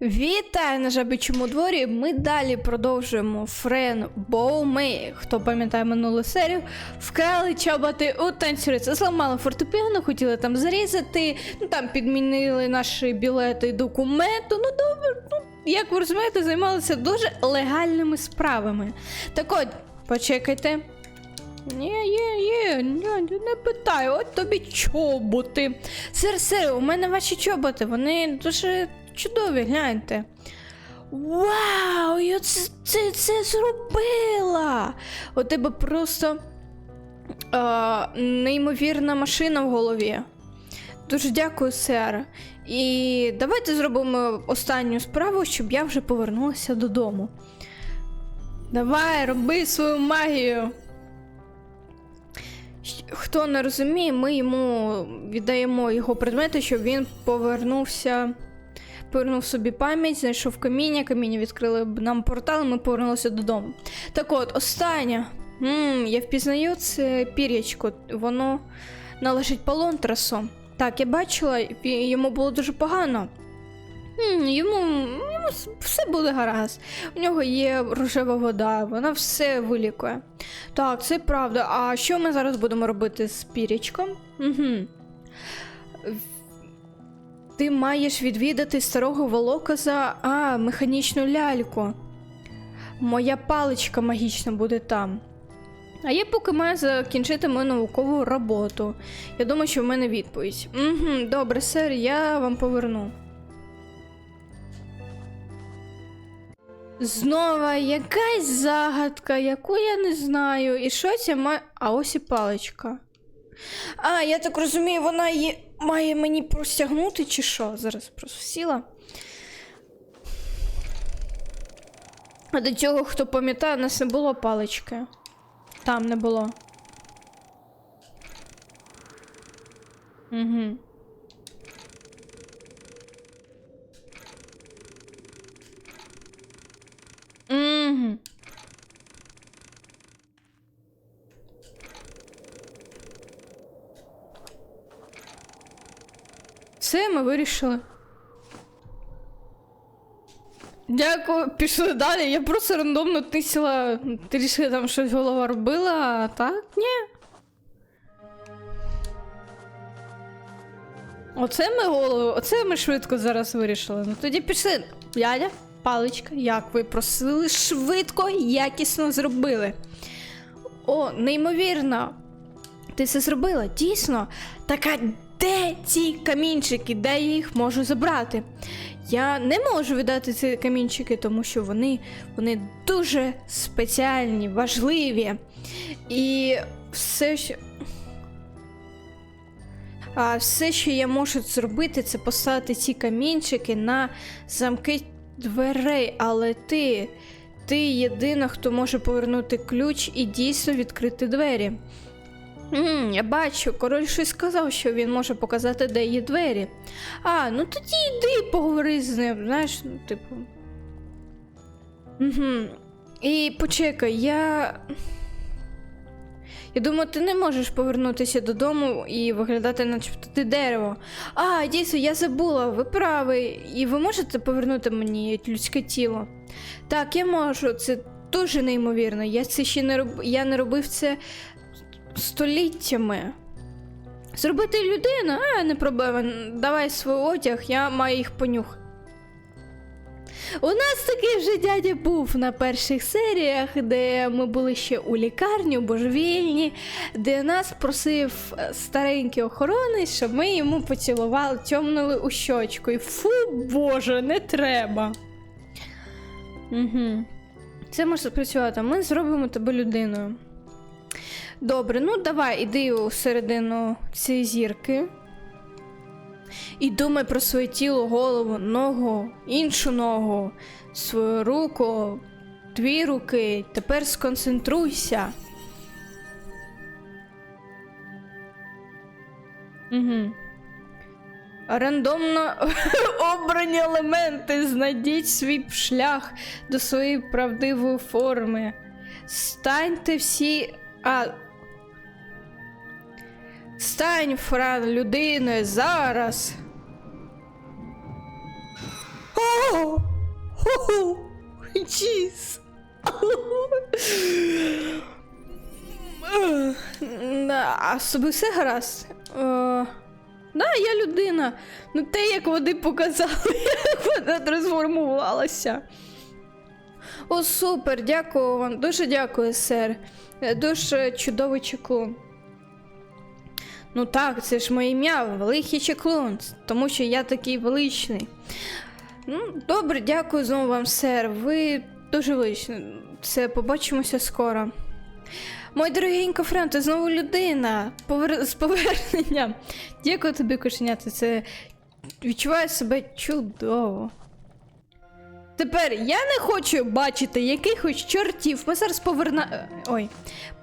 Вітаю на жабичому дворі. Ми далі продовжуємо Френ Боумей. Хто пам'ятає минулу серію, вкрали чоботи у танцюриці, зламали фортепіано, хотіли там зарізати, ну там підмінили наші білети і документи. Ну добре, ну як ви розумієте, займалися дуже легальними справами. Так от, почекайте. Ні, є, є, ні, не питаю, от тобі чоботи. Сир, сир, у мене ваші чоботи, вони дуже чудові, гляньте. Вау, я це, це, це зробила! У тебе просто а, неймовірна машина в голові. Дуже дякую, сер. І давайте зробимо останню справу, щоб я вже повернулася додому. Давай, роби свою магію. Хто не розуміє, ми йому віддаємо його предмети, щоб він повернувся. Повернув собі пам'ять, знайшов каміння, каміння відкрили нам портал, і ми повернулися додому. Так от, останнє. м я впізнаю це пір'ячко, воно належить Палонтрасу. Так, я бачила, йому було дуже погано. М, йому, йому все буде гаразд. У нього є рожева вода, вона все вилікує. Так, це правда. А що ми зараз будемо робити з пірячком? Угу. Ти маєш відвідати старого волоказа, а, механічну ляльку. Моя паличка магічна буде там. А я поки маю закінчити мою наукову роботу. Я думаю, що в мене відповідь. Угу, добре, сер, я вам поверну. Знову якась загадка, яку я не знаю. І що це має. А ось і паличка. А, я так розумію, вона є... має мені простягнути чи що? Зараз просто сіла. А до цього, хто пам'ятає, у нас не було палички. Там не було. Угу. Все, ми вирішили. Дякую, пішли далі. Я просто рандомно тисіла, трішки там щось голова робила, а так? Ні. Оце ми голову, оце ми швидко зараз вирішили. Ну тоді пішли. Дядя, паличка, як ви просили, швидко, якісно зробили. О, неймовірно. Ти це зробила, дійсно. Так а де ці камінчики? Де я їх можу забрати? Я не можу віддати ці камінчики, тому що вони, вони дуже спеціальні, важливі. І все, що. А все, що я можу зробити, це поставити ці камінчики на замки дверей. Але ти, ти єдина, хто може повернути ключ і дійсно відкрити двері. М я бачу, король щось сказав, що він може показати, де є двері. А, ну тоді йди поговори з ним, знаєш, ну, типу. Угу. І почекай, я. Я думаю, ти не можеш повернутися додому і виглядати, начебто ти дерево. А, дійсно, я забула, ви праві. І ви можете повернути мені людське тіло? Так, я можу, це дуже неймовірно. Я це ще не роб... я не робив це століттями. Зробити людину, а не проблема. Давай свій одяг, я маю їх понюхати. У нас такий вже дядя був на перших серіях, де ми були ще у лікарні, божевільні, де нас просив е, старенький охоронець, щоб ми йому поцілували, тьомнули у щочку. І фу, Боже, не треба. Угу. Це може спрацювати. Ми зробимо тебе людиною. Добре, ну давай, іди у середину цієї зірки. І думай про своє тіло, голову, ногу, іншу ногу, свою руку, дві руки. Тепер сконцентруйся. Угу. Рандомно обрані елементи. Знайдіть свій шлях до своєї правдивої форми. Станьте всі. А. Стань, Фран, людиною зараз. О! Чіз! Е, а з собою все гаразд? Е, да, я людина. Ну те, як вони показали, як вона трансформувалася. О, супер, дякую вам. Дуже дякую, сер. Е, Дуже чудовий чеклун. Ну так, це ж моє ім'я, великий чеклун, тому що я такий величний. Ну, добре, дякую знову вам, сер. Ви дуже величні. Це побачимося скоро. Мой дорогенько Френ, ти знову людина. Повер... З поверненням. Дякую тобі, кошенята. Це відчуваю себе чудово. Тепер я не хочу бачити якихось чортів. Ми зараз поверна. Ой.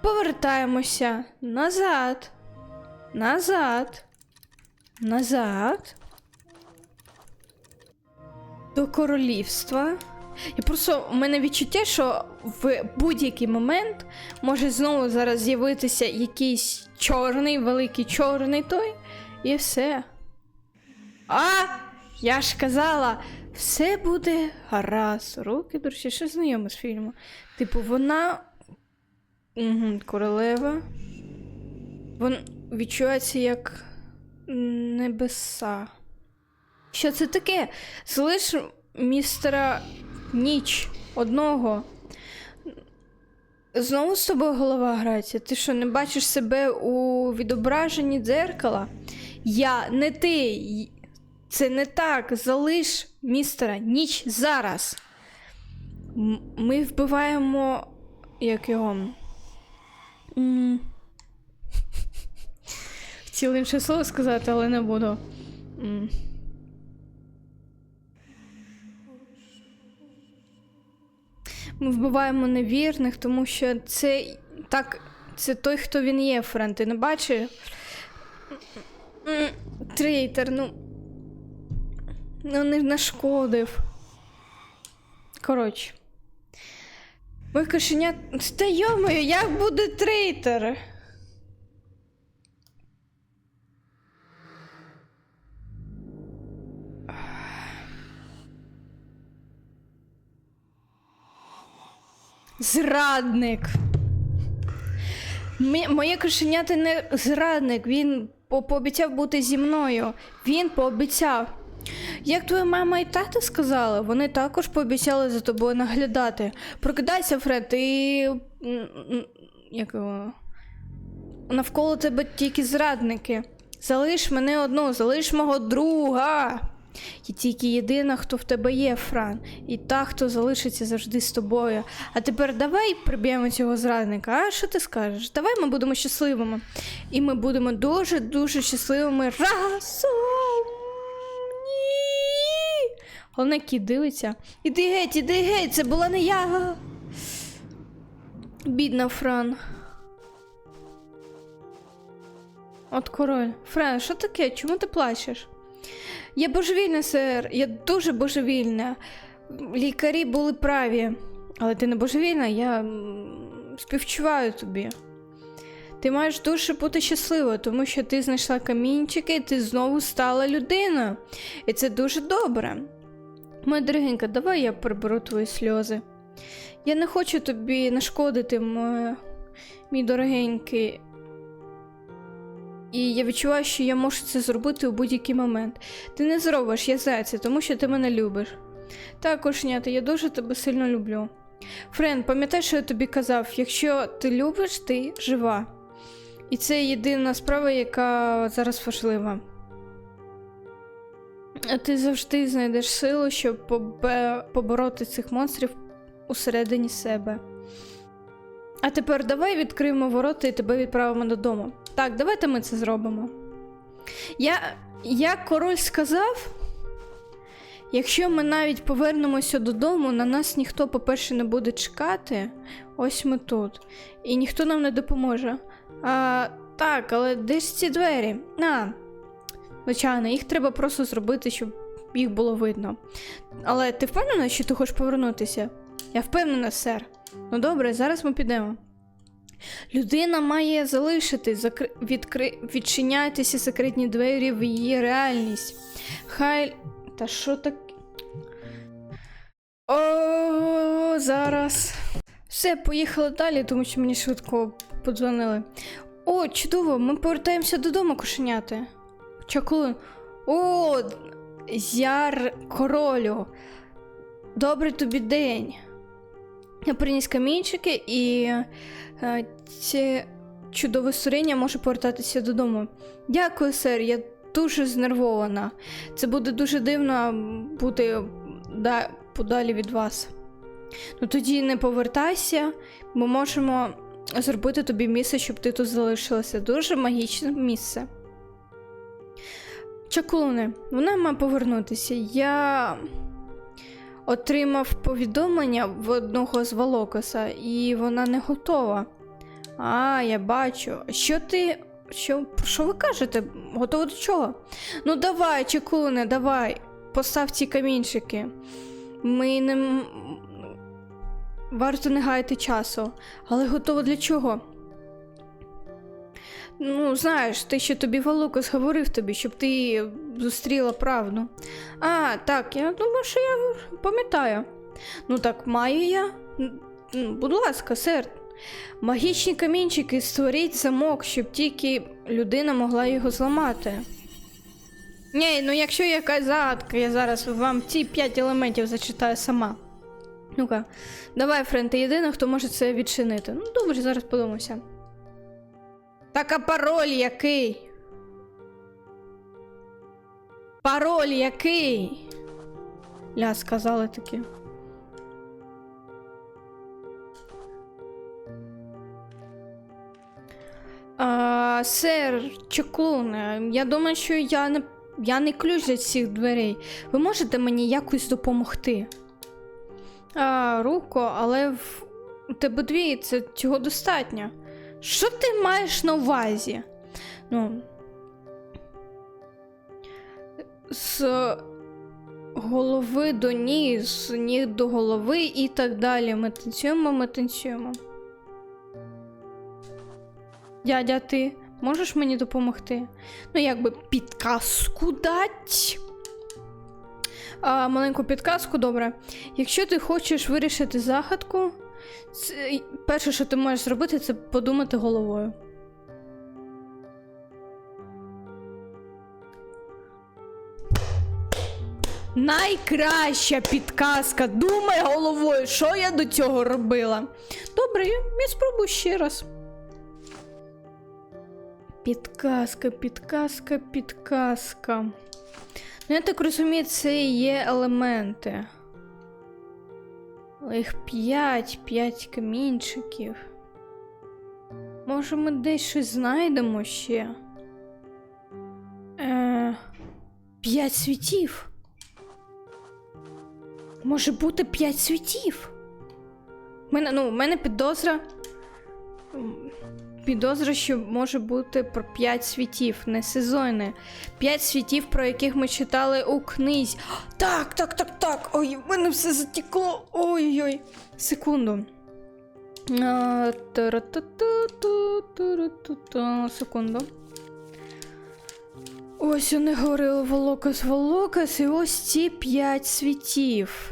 Повертаємося назад. Назад. Назад. До королівства. І просто у мене відчуття, що в будь-який момент може знову зараз з'явитися якийсь чорний, великий чорний той, і все. А! Я ж казала, все буде гаразд. Руки, до що знайоме з фільму. Типу, вона. Угу, королева. Вон відчувається як небеса. Що це таке? Залиш містера ніч одного. Знову з тобою голова грається. Ти що, не бачиш себе у відображенні дзеркала? Я не ти. Це не так. Залиш містера ніч зараз. Ми вбиваємо. Як його? Хотіла інше слово сказати, але не буду. Ми вбиваємо невірних, тому що це так, це той, хто він є, Френ. Ти не бачиш? М, Трейтер, ну. Ну, не нашкодив. Коротше. Ой, кошеня. Та йомою, як буде трейтер? Зрадник. Моє кошенята не зрадник, він по- пообіцяв бути зі мною. Він пообіцяв. Як твоя мама і тато сказали, вони також пообіцяли за тобою наглядати. Прокидайся, Фред, м, Як його? Навколо тебе тільки зрадники. Залиш мене одну, залиш мого друга. І тільки єдина, хто в тебе є, Фран, і та, хто залишиться завжди з тобою. А тепер давай приб'ємо цього зрадника. А що ти скажеш? Давай ми будемо щасливими. І ми будемо дуже-дуже щасливими разом. Ні. Головне, кіт дивиться. Іди геть, іди геть, це була не я. Бідна Фран. От король. Фран, що таке? Чому ти плачеш? Я божевільна, сер, я дуже божевільна. Лікарі були праві. Але ти не божевільна, я співчуваю тобі. Ти маєш дуже бути щаслива, тому що ти знайшла камінчики і ти знову стала людиною. І це дуже добре. Моя дорогенька, давай я приберу твої сльози. Я не хочу тобі нашкодити, моя... мій дорогенький. І я відчуваю, що я можу це зробити у будь-який момент. Ти не зробиш, я знаю це, тому що ти мене любиш. Так, кошенята, я дуже тебе сильно люблю. Френ, пам'ятай, що я тобі казав, якщо ти любиш, ти жива. І це єдина справа, яка зараз важлива. Ти завжди знайдеш силу, щоб побороти цих монстрів усередині себе. А тепер давай відкриємо ворота і тебе відправимо додому. Так, давайте ми це зробимо. Я, як король сказав, якщо ми навіть повернемося додому, на нас ніхто, по-перше, не буде чекати. Ось ми тут. І ніхто нам не допоможе. А, так, але де ж ці двері? А, звичайно, їх треба просто зробити, щоб їх було видно. Але ти впевнена, що ти хочеш повернутися? Я впевнена, сер. Ну добре, зараз ми підемо. Людина має залишити, закри... відкри... відчиняйтеся секретні двері в її реальність. Хай. Та що так. О, зараз. Все, поїхали далі, тому що мені швидко подзвонили. О, чудово, ми повертаємося додому, кошеняти. Чаклун. О, яр королю. Добрий тобі день. Я приніс камінчики і е, це чудове створіння може повертатися додому. Дякую, сер, я дуже знервована. Це буде дуже дивно бути да, подалі від вас. Ну тоді не повертайся, ми можемо зробити тобі місце, щоб ти тут залишилася. Дуже магічне місце. Чаклуни, вона має повернутися. Я отримав повідомлення в одного з Волокоса, і вона не готова. А, я бачу. Що ти. Що, що ви кажете? Готова до чого? Ну давай, чеклуне, давай. Постав ці камінчики. Ми не. Варто не гаяти часу. Але готово для чого? Ну, знаєш, те, що тобі Волокос говорив тобі, щоб ти зустріла правду. А, так, я думаю, що я пам'ятаю. Ну так, маю я. Будь ласка, сер. Магічні камінчики створіть замок, щоб тільки людина могла його зламати. Ні, ну якщо якась загадка, я зараз вам ці п'ять елементів зачитаю сама. Ну-ка, давай, Френ, ти єдина, хто може це відчинити. Ну, добре, зараз подумався. Так, а пароль який? Пароль який? Ля, сказали таки. А, сер Чоклун, е, я думаю, що я не, я не ключ для цих дверей. Ви можете мені якось допомогти? А, руко, але в тебе дві, це цього достатньо. Що ти маєш на увазі? Ну. З голови до ніг, з ніг до голови і так далі. Ми танцюємо, ми танцюємо. Дядя, ти можеш мені допомогти? Ну, якби підказку дать. А, маленьку підказку, добре. Якщо ти хочеш вирішити загадку, це, перше, що ти можеш зробити, це подумати головою. Найкраща підказка. Думай головою, що я до цього робила. Добре, я, спробую ще раз. Підказка, підказка, підказка. Ну, я так розумію, це є елементи. Їх п'ять, п'ять камінчиків. Може, ми десь щось знайдемо ще. Е, п'ять світів. Може бути п'ять світів. Мене, ну, у мене підозра. Підозра, що може бути про п'ять світів, не сезонне. П'ять світів, про яких ми читали у книзі. Так, так, так, так. Ой, в мене все затекло. Ой-ой. Секунду. Секунду. Ось вони говорили Волокас, Волокас, і ось ці п'ять світів.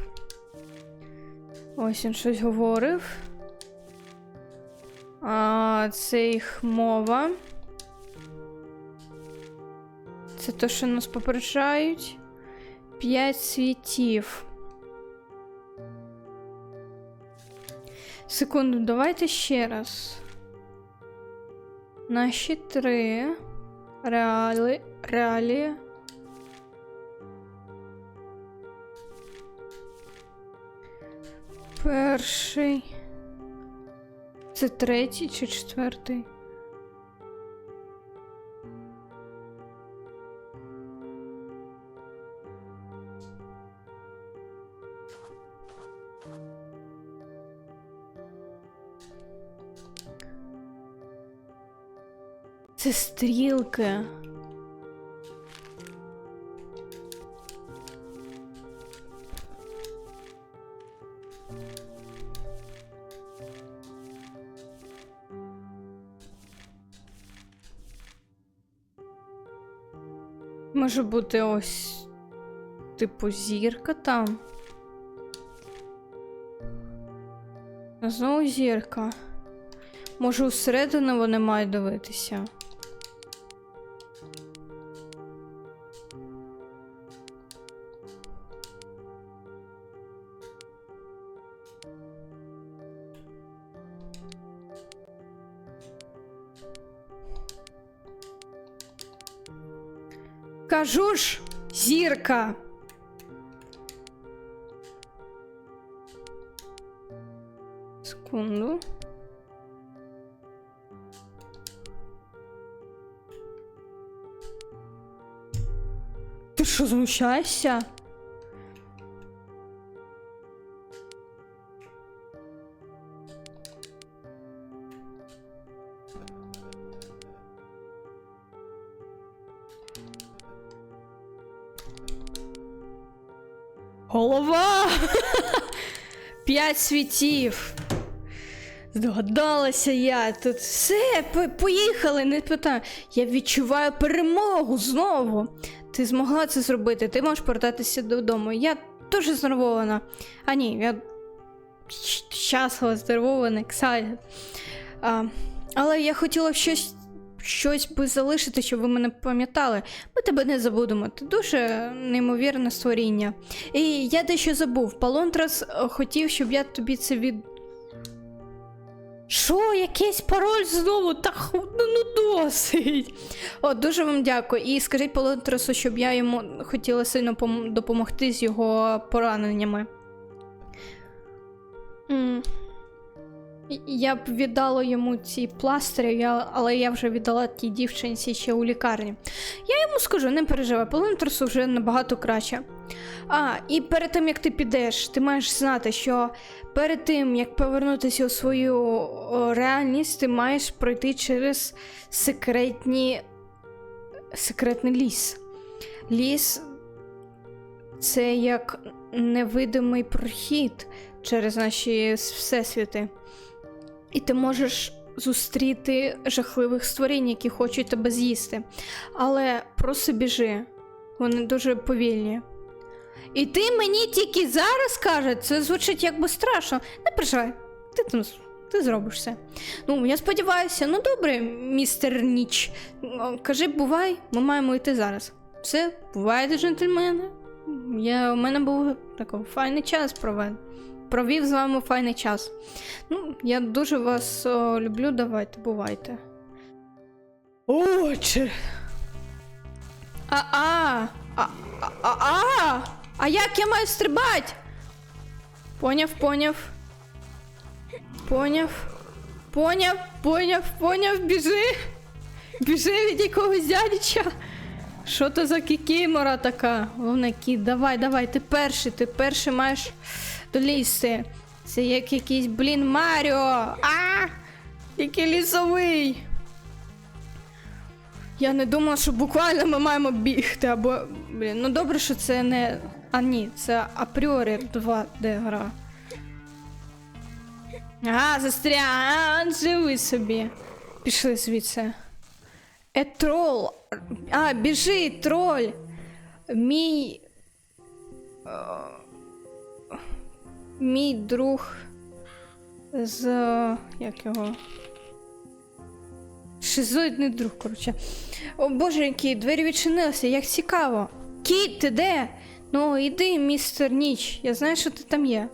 Ось він щось говорив. А, це їх мова. Це те, що нас попереджають. П'ять світів. Секунду, давайте ще раз. Наші три. Реали. Реалії. Перший. Це третій чи четвертий? Це стрілки. Може бути ось типу зірка там. Знову зірка. Може, усередину вони мають дивитися. Кажу ж, зірка. Секунду. Ти що, знущаєшся? Голова! П'ять світів. Здогадалася я. Тут все, поїхали, не питаю. Я відчуваю перемогу знову. Ти змогла це зробити, ти можеш повертатися додому. Я дуже знервована. А ні, я щ- щаслива, здивована, excited. А, але я хотіла щось, щось би залишити, щоб ви мене пам'ятали. Ми тебе не забудемо. Ти дуже неймовірне створіння. І я дещо забув. Палонтрас е, хотів, щоб я тобі це від. Що, якийсь пароль знову? Та ну, ну досить. О, дуже вам дякую. І скажіть Палонтрасу, щоб я йому хотіла сильно допомогти з його пораненнями. М. Я б віддала йому ці пластирі, я, але я вже віддала тій дівчинці ще у лікарні. Я йому скажу, не переживай, Палонтрасу вже набагато краще. А, і перед тим як ти підеш, ти маєш знати, що перед тим як повернутися у свою реальність, ти маєш пройти через секретні. секретний ліс. Ліс це як невидимий прохід через наші всесвіти. І ти можеш зустріти жахливих створінь, які хочуть тебе з'їсти. Але просто біжи. Вони дуже повільні. І ти мені тільки зараз кажеш, це звучить якби страшно. Не переживай, ти там ти зробиш все. Ну, я сподіваюся, ну добре, містер Ніч. Кажи, бувай, ми маємо йти зараз. Все, бувайте, джентльмени. Я, у мене був такий файний час провед. Провів з вами файний час. Ну, я дуже вас о, люблю, давайте, бувайте. О, чи... А-а! А, як я маю стрибати? Поняв, поняв. Поняв. Поняв, поняв, поняв, біжи. Біжи від якогось дядяча. Що то за кікімора така? Головне, кіт, давай, давай, ти перший, ти перший маєш долізти. Це як якийсь, блін, Маріо. А! Який лісовий. Я не думала, що буквально ми маємо бігти, або. Блін, ну добре, що це не. А ні, це апріорі 2D гра. Ага, застряг, живи собі. Пішли звідси. Е, трол. А, біжи, троль. Мій. Мій друг з. Як його? Шизоїдний друг, коротше. О боже, які двері відчинилися, як цікаво. Кіт, ти де? Ну, іди, містер Ніч, я знаю, що ти там є.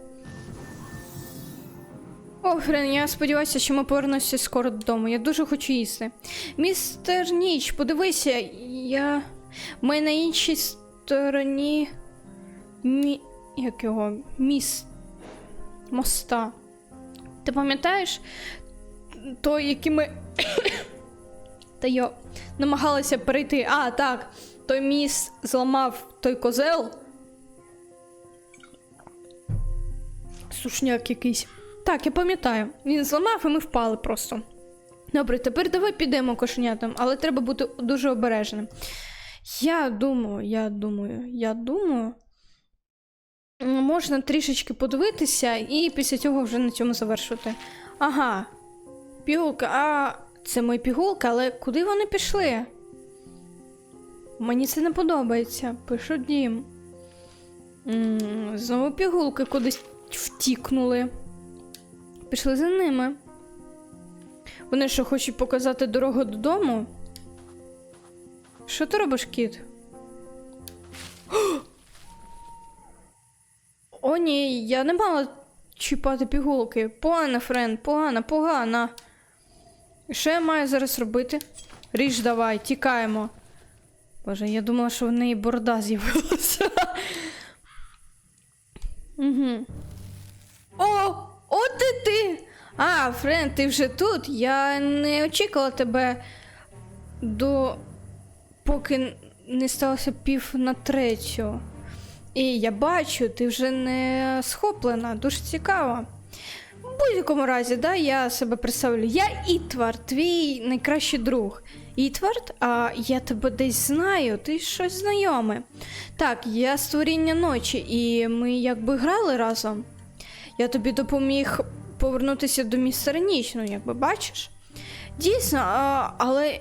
О, Френ, я сподіваюся, що ми повернемося скоро додому. Я дуже хочу їсти. Містер Ніч, подивися, я. Ми на іншій стороні. Мі... Як його? Міст. Моста. Ти пам'ятаєш той, який ми. Та йо, намагалися перейти. А, так. Той міст зламав той козел. Сушняк якийсь. Так, я пам'ятаю. Він зламав і ми впали просто. Добре, тепер давай підемо кошенятам, але треба бути дуже обережним. Я думаю, я думаю, я думаю. Можна трішечки подивитися і після цього вже на цьому завершувати. Ага. Пігулка, а це мої пігулки, але куди вони пішли? Мені це не подобається. Пишу дім. Знову пігулки кудись втікнули. Пішли за ними. Вони що, хочуть показати дорогу додому? Що ти робиш, кіт? О, ні, я не мала чіпати пігулки. Погана, френд, погана, погана. Що я маю зараз робити? Ріж давай, тікаємо. Боже, я думала, що в неї борода з'явилася. Угу. О, от і ти! А, Френ, ти вже тут. Я не очікувала тебе до поки не сталося пів на третю. І я бачу, ти вже не схоплена, дуже цікаво. В будь-якому разі, да, я себе представлю. Я Ітвар, твій найкращий друг. Ітвард, а я тебе десь знаю, ти щось знайоме. Так, я створіння ночі, і ми якби грали разом. Я тобі допоміг повернутися до містера Ніч, ну якби бачиш. Дійсно, а, але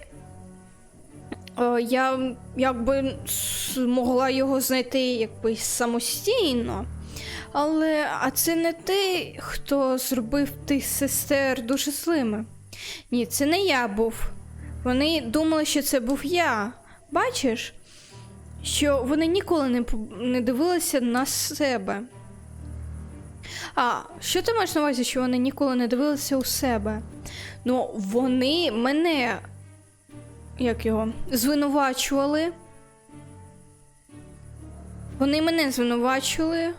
я якби змогла його знайти якби самостійно. Але а це не ти, хто зробив тих сестер дуже злими. Ні, це не я був. Вони думали, що це був я. Бачиш, що вони ніколи не, не дивилися на себе. А, що ти маєш на увазі, що вони ніколи не дивилися у себе? Ну, вони мене як його, звинувачували. Вони мене звинувачували,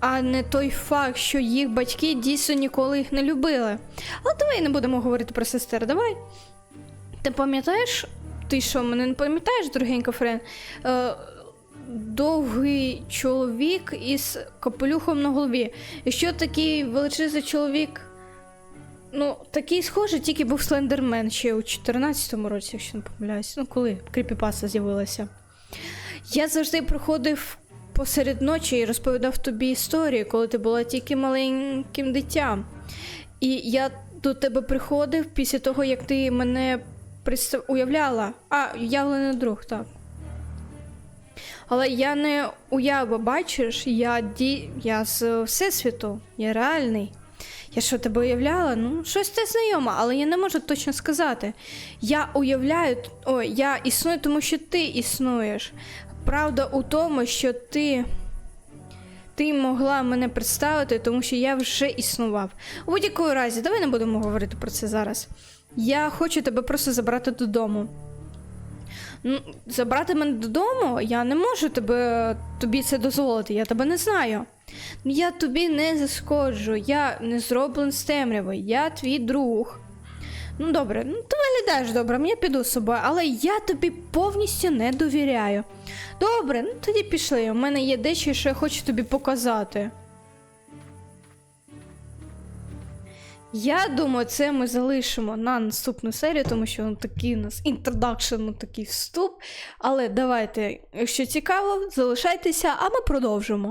а не той факт, що їх батьки дійсно ніколи їх не любили. Але давай не будемо говорити про сестер, давай. Ти пам'ятаєш, ти що, мене не пам'ятаєш, дорогенька Френ? Е, довгий чоловік із капелюхом на голові. І що такий величезний чоловік Ну, такий схожий, тільки був Слендермен ще у 14-му році, якщо не помиляюсь. Ну, коли кріпіпаса з'явилася. Я завжди приходив посеред ночі і розповідав тобі історії, коли ти була тільки маленьким дитям. І я до тебе приходив після того, як ти мене представ... уявляла. А, уявлений друг, так. Але я не уява, бачиш, я ді... я з Всесвіту, я реальний. Я що тебе уявляла? Ну, щось те знайоме, але я не можу точно сказати. Я уявляю, ой, я існую, тому що ти існуєш. Правда у тому, що ти. Ти могла мене представити, тому що я вже існував. У будь-якому разі, давай не будемо говорити про це зараз. Я хочу тебе просто забрати додому. Ну, забрати мене додому, я не можу тебе, тобі це дозволити, я тебе не знаю. Я тобі не заскоджу, я не зроблен з темряви, я твій друг. Ну добре, ну ти виглядаєш добре, я піду з собою, але я тобі повністю не довіряю. Добре, ну тоді пішли. У мене є дещо, що я хочу тобі показати. Я думаю, це ми залишимо на наступну серію, тому що ну, такий у нас інтродакшн, ну, такий вступ. Але давайте, якщо цікаво, залишайтеся, а ми продовжимо.